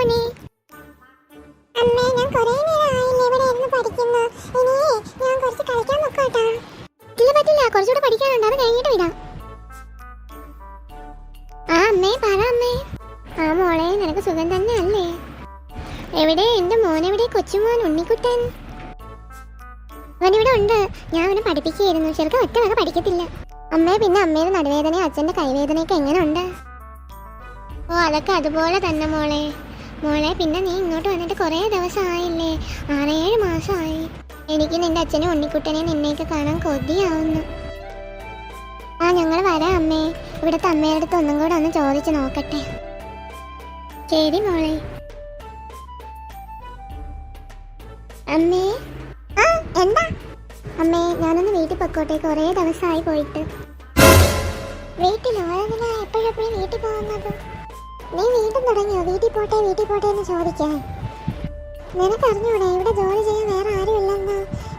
മോനെ. അമ്മേ ഞാൻ കുറേ നേരമായില്ലേ ഇവിടെ ഇരുന്ന് പഠിക്കുന്നു. ഇനി ഞാൻ കുറച്ച് കളിക്കാൻ പൊക്കോട്ടാ. ഇല്ല പറ്റില്ല കുറച്ചുകൂടെ പഠിക്കാനുണ്ട്. അത് കഴിഞ്ഞിട്ട് വിടാം. ആ അമ്മേ പറ അമ്മേ. ആ മോളെ നിനക്ക് സുഖം തന്നെ അല്ലേ? എവിടെ? എന്റെ മോൻ എവിടെ? കൊച്ചുമോൻ ഉണ്ണിക്കുട്ടൻ. അവനിവിടെ ഉണ്ട്. ഞാൻ അവനെ പഠിപ്പിക്കുകയായിരുന്നു. ചെറുക്ക ഒറ്റ വക പഠിക്കത്തില്ല. അമ്മേ പിന്നെ അമ്മയുടെ നടുവേദനയും അച്ഛന്റെ കൈവേദനയൊക്കെ എങ്ങനെയുണ്ട്? ഓ അതൊക്കെ അതുപോലെ തന്നെ മോളെ. മോളെ പിന്നെ നീ ഇങ്ങോട്ട് വന്നിട്ട് കുറേ ദിവസമായില്ലേ? ആറേഴ് മാസമായി. എനിക്ക് നിന്റെ അച്ഛനും ഉണ്ണിക്കുട്ടനെയും നിന്നെയൊക്കെ കാണാൻ കൊതിയാവുന്നു. ആ ഞങ്ങൾ വരാം അമ്മേ. ഇവിടുത്തെ അമ്മയുടെ അടുത്ത് ഒന്നും കൂടെ ഒന്ന് ചോദിച്ചു നോക്കട്ടെ. ശരി മോളെ. അമ്മേ. ആ എന്താ? അമ്മേ ഞാനൊന്ന് വീട്ടിൽ പൊക്കോട്ടെ. കുറേ ദിവസമായി പോയിട്ട്. വീട്ടിലോ അതെന്തിനാ എപ്പോഴെപ്പോഴും വീട്ടിൽ പോകുന്നത്? നീ വീണ്ടും തുടങ്ങിയോ? വീട്ടിൽ പോട്ടെ വീട്ടിൽ പോട്ടെ എന്ന് ചോദിക്കാൻ. നിനക്കറിഞ്ഞൂടെ ഇവിടെ ജോലി ചെയ്യാൻ വേറെ ആരുമില്ലെന്നോ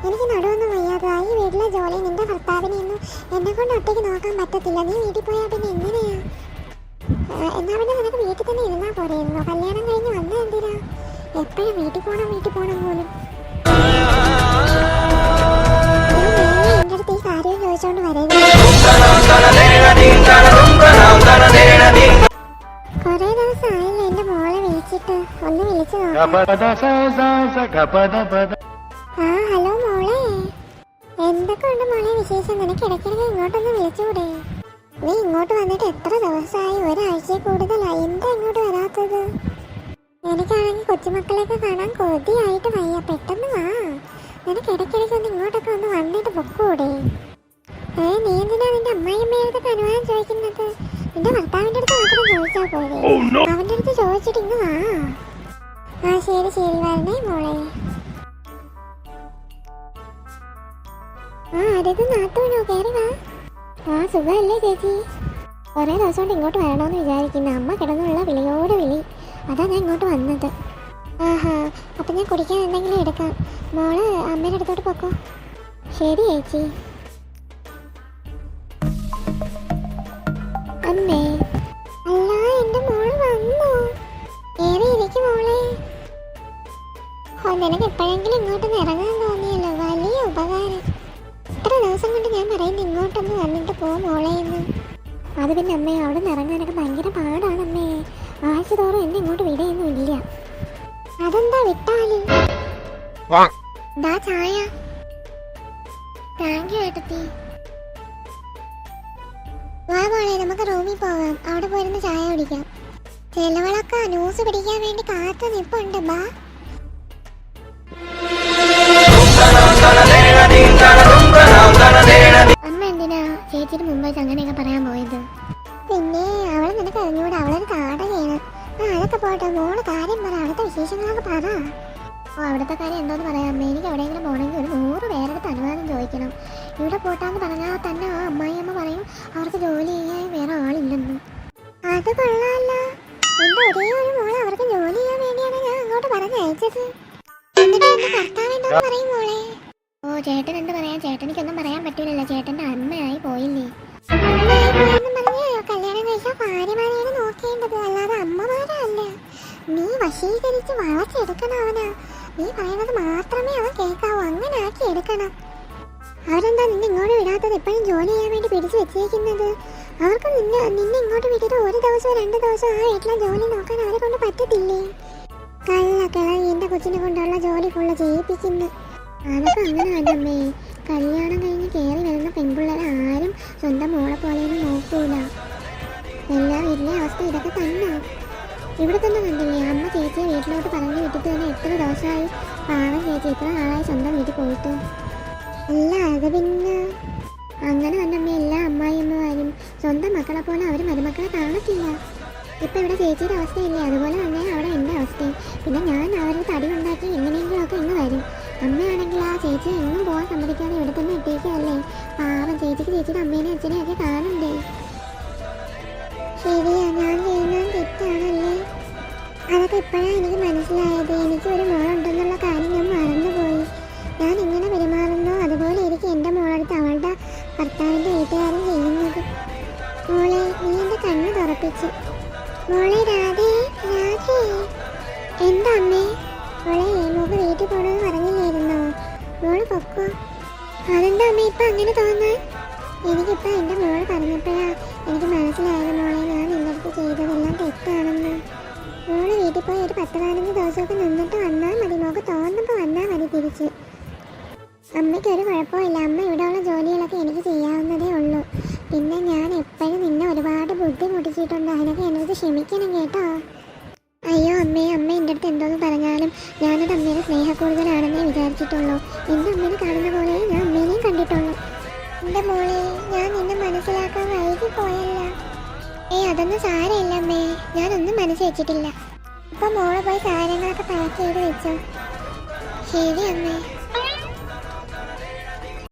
എനിക്ക് നടുവൊന്നും വയ്യാതോ ഈ വീട്ടിലെ ജോലി നിന്റെ ഭർത്താവിനെയൊന്നും എന്നെ കൊണ്ട് ഒറ്റയ്ക്ക് നോക്കാൻ പറ്റത്തില്ല. നീ വീട്ടിൽ പോയാൽ പിന്നെ എങ്ങനെയാ? എന്നാ പിന്നെ നിനക്ക് വീട്ടിൽ തന്നെ ഇരുന്നാ പോരായിരുന്നു കല്യാണം കഴിഞ്ഞ് വന്ന എന്തിനാ? എപ്പോഴും വീട്ടിൽ പോകണം വീട്ടിൽ പോകണം പോലും. എന്റെ അടുത്ത് ഈ കാര്യം ചോദിച്ചോണ്ട് വരരുത്. ആ ഹലോ മോളെ. എന്തൊക്കെ ഉണ്ട് മോളെ വിശേഷം? നിനക്ക് ഇടയ്ക്കിടയ്ക്ക് ഇങ്ങോട്ടൊന്ന് വിളിച്ചുകൂടെ നീ ഇങ്ങോട്ട് വന്നിട്ട് എത്ര ദിവസമായി ഒരാഴ്ച കൂടുതലായി എന്താ ഇങ്ങോട്ട് വരാത്തത്? എനിക്കാണെങ്കിൽ കൊച്ചുമക്കളെയൊക്കെ കാണാൻ കൊതിയായിട്ട് വയ്യ. പെട്ടെന്ന് വാ. നിനക്ക് ഇടയ്ക്കിടയ്ക്ക് ഒന്ന് ഇങ്ങോട്ടൊക്കെ ഒന്ന് വന്നിട്ട് പൊക്കൂടെ. ഏ നീ എന്തിനാ നിന്റെ അമ്മായിയമ്മയുടെ അനുവാദം ചോദിക്കുന്നത്? നിന്റെ ഭർത്താവിന്റെ അടുത്ത് മാത്രം ചോദിച്ചാൽ പോരെ. അവന്റെ അടുത്ത് ചോദിച്ചിട്ട് ഇങ്ങ് വാ. ആ ശരി ശരി വരണേ മോളെ. ആ അടുത്ത് നാത്തൂനോ? കയറി വാ. ആ സുഖമല്ലേ ചേച്ചി? കുറേ ദിവസം കൊണ്ട് ഇങ്ങോട്ട് വരണമെന്ന് വിചാരിക്കുന്നു. അമ്മ കിടന്നുള്ള വിളിയോട് വിളി. അതാ ഞാൻ ഇങ്ങോട്ട് വന്നത്. ആഹാ അപ്പം ഞാൻ കുടിക്കാൻ എന്തെങ്കിലും എടുക്കാം. മോൾ അമ്മേന്റെ അടുത്തോട്ട് പൊക്കോ. ശരി ചേച്ചി. അമ്മേ. അല്ല എന്റെ മോൾ വന്നോ? ഏറെ ഇരിക്കും മോളെ. നിനക്ക് എപ്പോഴെങ്കിലും ഇങ്ങോട്ടൊന്ന് ഇറങ്ങാൻ തോന്നിയല്ലോ? വലിയ ഉപകാരം. ഇത്ര ദിവസം കൊണ്ട് ഞാൻ പറയുന്നത് ഇങ്ങോട്ടൊന്ന് വന്നിട്ട് പോ മോളേന്ന് അത് പിന്നെ അമ്മേ അവിടെ നിന്ന് ഇറങ്ങാനൊക്കെ ഭയങ്കര പാടാണ് അമ്മേ ആഴ്ച തോറും എന്നെ ഇങ്ങോട്ട് വിടയൊന്നും ഇല്ല. അതെന്താ വിട്ടാൽ? ചായ. താങ്ക് യു ഏട്ടത്തി. വാ മോളെ നമുക്ക് റൂമിൽ പോവാം. അവിടെ പോയിരുന്ന് ചായ കുടിക്കാം. ചെലവളൊക്കെ ന്യൂസ് പിടിക്കാൻ വേണ്ടി കാത്തു നിപ്പുണ്ട് ബാ. ഓ അവിടുത്തെ കാര്യം എന്തോന്ന് പറയാം. അമ്മ എനിക്ക് എവിടെയെങ്കിലും പോകണമെങ്കിൽ ഒരു നൂറ് പേരുടെ അനുവാദം ചോദിക്കണം. ഇവിടെ പോട്ടാന്ന് പറഞ്ഞാൽ തന്നെ ആ അമ്മായിയമ്മ പറയും അവർക്ക് ജോലി ചെയ്യാൻ വേറെ ആളില്ലെന്ന്. അത് കൊള്ളാമല്ലോ എന്റെ ഒരേ ഒരു മോളെ അവർക്ക് ജോലി ചെയ്യാൻ വേണ്ടിയാണ് ഞാൻ അങ്ങോട്ട് പറഞ്ഞയച്ചത് എന്നിട്ട് എന്റെ ഭർത്താവ് പറയും മോളെ? ഓ ചേട്ടൻ എന്ത് പറയാൻ ചേട്ടനിക്കൊന്നും പറയാൻ പറ്റൂലല്ലോ. ചേട്ടന്റെ അമ്മയായി പോയില്ലേ. കല്യാണം നോക്കേണ്ടത്. അല്ലാതെ അമ്മമാരല്ല. നീ വശീകരിച്ച് വളച്ചെടുക്കണം അവനാ. നീ പറയുന്നത് മാത്രമേ അവൻ കേൾക്കാവൂ. അങ്ങനെ ആക്കി എടുക്കണം. അവരെന്താ നിന്നെ ഇങ്ങോട്ട് വിടാത്തത്? എപ്പോഴും ജോലി ചെയ്യാൻ വേണ്ടി പിടിച്ചു വെച്ചേക്കുന്നത് അവർക്ക് നിന്നെ നിന്നെ ഇങ്ങോട്ട് വിട്ടിട്ട് ഒരു ദിവസമോ രണ്ട് ദിവസമോ ആ വീട്ടിലെ ജോലി നോക്കാൻ അവരെ കൊണ്ട് പറ്റത്തില്ലേ? കള്ള കിളവി എന്റെ കൊച്ചിനെ കൊണ്ടുള്ള ജോലി ഫുള്ള് ചെയ്യിപ്പിക്കുന്നു. അതൊക്കെ അങ്ങനെ അതമ്മേ കല്യാണം കഴിഞ്ഞ് കയറി വരുന്ന പെൺപിള്ളേരെ ആരും സ്വന്തം മോളെ പോലെയൊന്നും നോക്കൂല. എല്ലാ വീട്ടിലെ അവസ്ഥ ഇതൊക്കെ തന്നെ. ഇവിടെ തന്നെ കണ്ടില്ലേ അമ്മ ചേച്ചിയെ വീട്ടിലോട്ട് പറഞ്ഞു വിട്ടിട്ട് തന്നെ എത്ര ദിവസമായി പാവം ചേച്ചി എത്ര നാളായി സ്വന്തം വീട്ടിൽ പോയിട്ട്. അല്ല അത് പിന്നെ അങ്ങനെ തന്നെ അമ്മ എല്ലാ അമ്മായിയമ്മമാരും സ്വന്തം മക്കളെ പോലെ അവർ മരുമക്കളെ കാണത്തില്ല. ഇപ്പം ഇവിടെ ചേച്ചിയുടെ അവസ്ഥയില്ലേ? അതുപോലെ തന്നെ അവിടെ എന്റെ അവസ്ഥയും. പിന്നെ ഞാൻ അവരെ തടി ഉണ്ടാക്കി എങ്ങനെയെങ്കിലും ഒക്കെ ഇങ്ങ് വരും അമ്മയാണെങ്കിൽ ആ ചേച്ചി എങ്ങും പോകാൻ സമ്മതിക്കാതെ ഇവിടെ തന്നെ ഇട്ടേക്കല്ലേ പാവം ചേച്ചിക്ക് ചേച്ചിയുടെ അമ്മേനെയും അച്ഛനെയൊക്കെ കാണണ്ടേ? ശരിയാ ഞാൻ ചെയ്യുന്നത് തെറ്റാണല്ലേ? അതൊക്കെ ഇപ്പോഴാണ് എനിക്ക് മനസ്സിലായത്? എനിക്ക് ഒരു മോളുണ്ടെന്നുള്ള കാര്യം ഞാൻ മറന്നുപോയി. ഞാൻ എങ്ങനെ പെരുമാറുന്നു. അതുപോലെ എനിക്ക് എന്റെ മോളടുത്ത് അവളുടെ ഭർത്താവിന്റെ വീട്ടുകാരും ചെയ്യുന്നത്. മോളെ നീ എന്റെ കണ്ണ് തുറപ്പിച്ചു. മോളെ രാധേ രാധേ. എന്താ അമ്മേ? മോളെ മോക്ക് വീട്ടിൽ പോകണമെന്ന് പറഞ്ഞില്ലായിരുന്നോ? മോൾ പൊക്കോ? അതെന്താ അമ്മേ ഇപ്പം അങ്ങനെ തോന്നാൻ എനിക്കിപ്പോൾ എന്റെ മോൾ പറഞ്ഞപ്പോഴാണ് എനിക്ക് മനസ്സിലായത് മോളെ ഞാൻ നിന്നടുത്ത് ചെയ്തതെല്ലാം തെറ്റാണെന്ന്. മോൾ വീട്ടിൽ പോയി ഒരു പത്ത് പതിനഞ്ച് ദിവസമൊക്കെ നിന്നിട്ട് വന്നാൽ മതി. മോക്ക് തോന്നുമ്പോൾ വന്നാൽ മതി തിരിച്ച്. അമ്മയ്ക്ക് ഒരു കുഴപ്പമില്ല അമ്മ ഇവിടെയുള്ള ജോലികളൊക്കെ എനിക്ക് ചെയ്യാവുന്നതേ ഉള്ളൂ. പിന്നെ ഞാൻ എപ്പോഴും നിന്നെ ഒരുപാട് ബുദ്ധിമുട്ടിച്ചിട്ടുണ്ട്. അതിനൊക്കെ എന്നോട് ക്ഷമിക്കണം കേട്ടോ. അയ്യോ അമ്മേ അമ്മ എന്റെ അടുത്ത് എന്തോന്ന് പറഞ്ഞാലും ഞാനത് അമ്മയുടെ സ്നേഹക്കൂടുതലാണെന്നേ വിചാരിച്ചിട്ടുള്ളൂ. എന്റെ അമ്മേനെ കാണുന്ന പോലെ ഞാൻ അമ്മേനെയും കണ്ടിട്ടുള്ളൂ. എന്റെ മോളെ ഞാൻ നിന്നെ മനസ്സിലാക്കാൻ വൈകി പോയല്ല അതൊന്നും സാരമില്ല അമ്മേ. ഞാനൊന്നും മനസ്സ് വെച്ചിട്ടില്ല. ഇപ്പൊ മോളെ പോയി സാധനങ്ങളൊക്കെ പാക്ക് ചെയ്ത് വെച്ചോ. ശരി അമ്മേ.